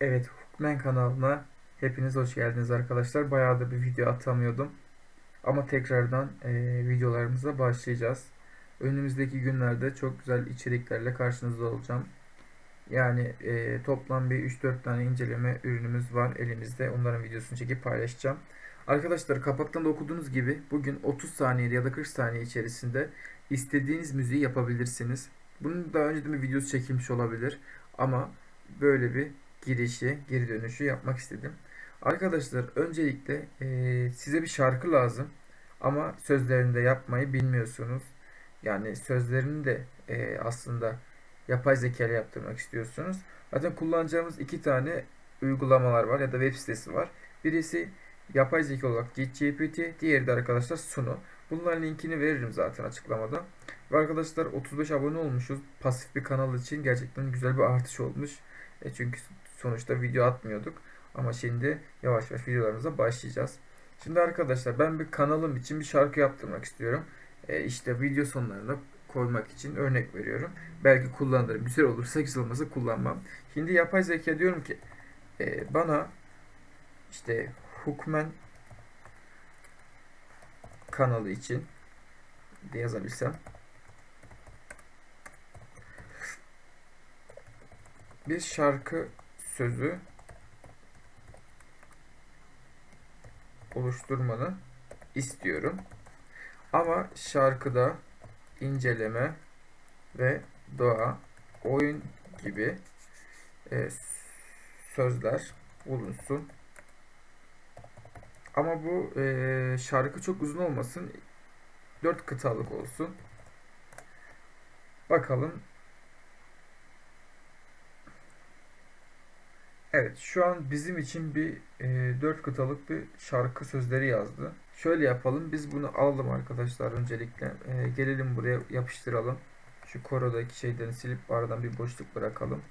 Evet, Hukmen kanalına hepiniz hoş geldiniz arkadaşlar. Bayağıdır bir video atamıyordum. Ama tekrardan e, videolarımıza başlayacağız. Önümüzdeki günlerde çok güzel içeriklerle karşınızda olacağım. Yani e, toplam bir 3-4 tane inceleme ürünümüz var elimizde. Onların videosunu çekip paylaşacağım. Arkadaşlar kapaktan da okuduğunuz gibi bugün 30 saniye ya da 40 saniye içerisinde istediğiniz müziği yapabilirsiniz. Bunun daha önceden bir videosu çekilmiş olabilir. Ama böyle bir girişi, geri dönüşü yapmak istedim. Arkadaşlar öncelikle eee, size bir şarkı lazım ama sözlerini de yapmayı bilmiyorsunuz. Yani sözlerini de eee, aslında yapay zeka ile yaptırmak istiyorsunuz. Zaten kullanacağımız iki tane uygulamalar var ya da web sitesi var. Birisi yapay zeka olarak GPT, diğeri de arkadaşlar Suno. Bunların linkini veririm zaten açıklamada. Ve arkadaşlar 35 abone olmuşuz. Pasif bir kanal için gerçekten güzel bir artış olmuş. E çünkü sonuçta video atmıyorduk. Ama şimdi yavaş yavaş videolarımıza başlayacağız. Şimdi arkadaşlar ben bir kanalım için bir şarkı yaptırmak istiyorum. E işte video sonlarına koymak için örnek veriyorum. Belki kullanırım. Güzel olursa güzel olmasa kullanmam. Şimdi yapay zeka diyorum ki e, bana işte Hukmen kanalı için de yazabilsem bir şarkı sözü oluşturmanı istiyorum. Ama şarkıda inceleme ve doğa, oyun gibi e, sözler bulunsun. Ama bu e, şarkı çok uzun olmasın. 4 kıtalık olsun. Bakalım Evet, şu an bizim için bir e, 4 kıtalık bir şarkı sözleri yazdı. Şöyle yapalım, biz bunu alalım arkadaşlar öncelikle. E, gelelim buraya yapıştıralım. Şu korodaki şeyden silip aradan bir boşluk bırakalım.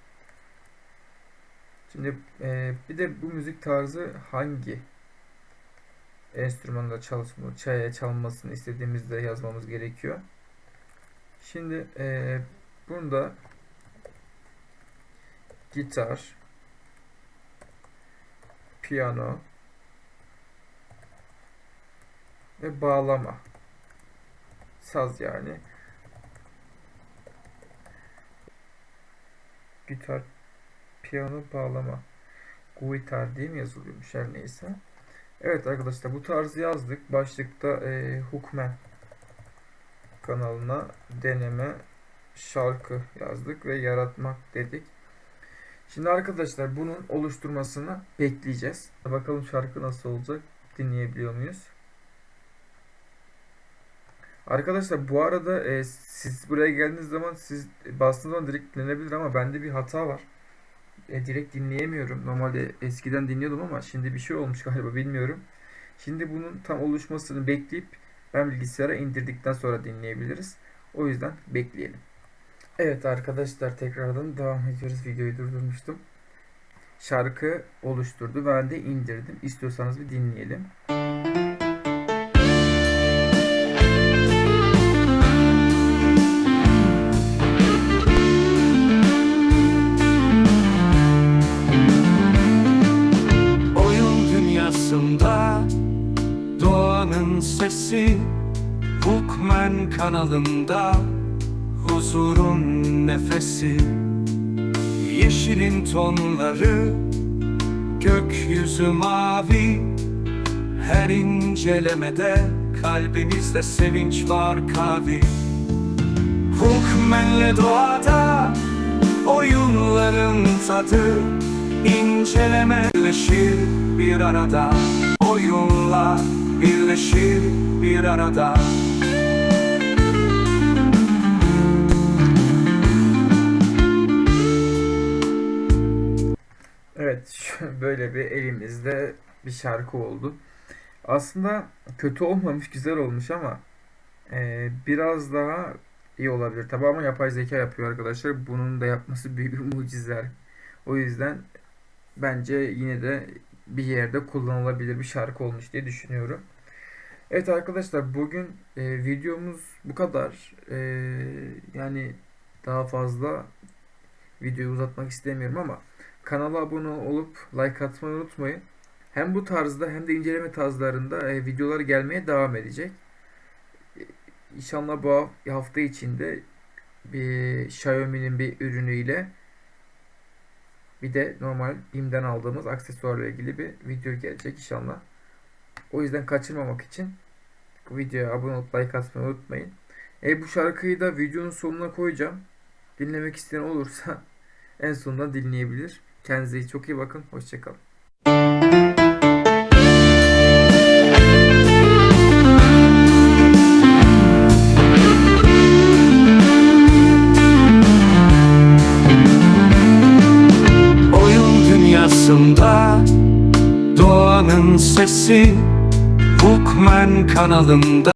Şimdi e, bir de bu müzik tarzı hangi enstrümanda çalışma, çaya çalmasını istediğimizde yazmamız gerekiyor. Şimdi e, bunda gitar, piyano ve bağlama. Saz yani. Gitar, piyano, bağlama. Guitar diye mi yazılıyormuş her neyse. Evet arkadaşlar bu tarzı yazdık. Başlıkta e, Hukmen kanalına deneme şarkı yazdık ve yaratmak dedik. Şimdi arkadaşlar bunun oluşturmasını bekleyeceğiz. Bakalım şarkı nasıl olacak? Dinleyebiliyor muyuz? Arkadaşlar bu arada e, siz buraya geldiğiniz zaman siz bastığınız zaman direkt dinlenebilir ama bende bir hata var. E, direkt dinleyemiyorum. Normalde eskiden dinliyordum ama şimdi bir şey olmuş galiba bilmiyorum. Şimdi bunun tam oluşmasını bekleyip ben bilgisayara indirdikten sonra dinleyebiliriz. O yüzden bekleyelim. Evet arkadaşlar tekrardan devam ediyoruz. Videoyu durdurmuştum. Şarkı oluşturdu. Ben de indirdim. İstiyorsanız bir dinleyelim. Dünyasında Doğanın sesi Hukmen kanalında Huzurun nefesi. Yeşilin tonları Gökyüzü mavi. Her incelemede Kalbimizde sevinç var kavi. Hukmenle doğada Oyunların tadı inceleme birleşir bir arada Oyunla birleşir bir arada Evet böyle bir elimizde bir şarkı oldu. Aslında kötü olmamış güzel olmuş ama e, biraz daha iyi olabilir. Tabi ama yapay zeka yapıyor arkadaşlar. Bunun da yapması büyük bir mucize. O yüzden bence yine de bir yerde kullanılabilir bir şarkı olmuş diye düşünüyorum. Evet arkadaşlar bugün e, videomuz bu kadar. E, yani daha fazla videoyu uzatmak istemiyorum ama kanala abone olup like atmayı unutmayın. Hem bu tarzda hem de inceleme tarzlarında e, videolar gelmeye devam edecek. E, İnşallah bu hafta içinde bir Xiaomi'nin bir ürünüyle bir de normal BİM'den aldığımız aksesuarla ilgili bir video gelecek inşallah. O yüzden kaçırmamak için bu videoya abone olup like atmayı unutmayın. E bu şarkıyı da videonun sonuna koyacağım. Dinlemek isteyen olursa en sonunda dinleyebilir. Kendinize çok iyi bakın. Hoşçakalın. Sesi Bookman kanalında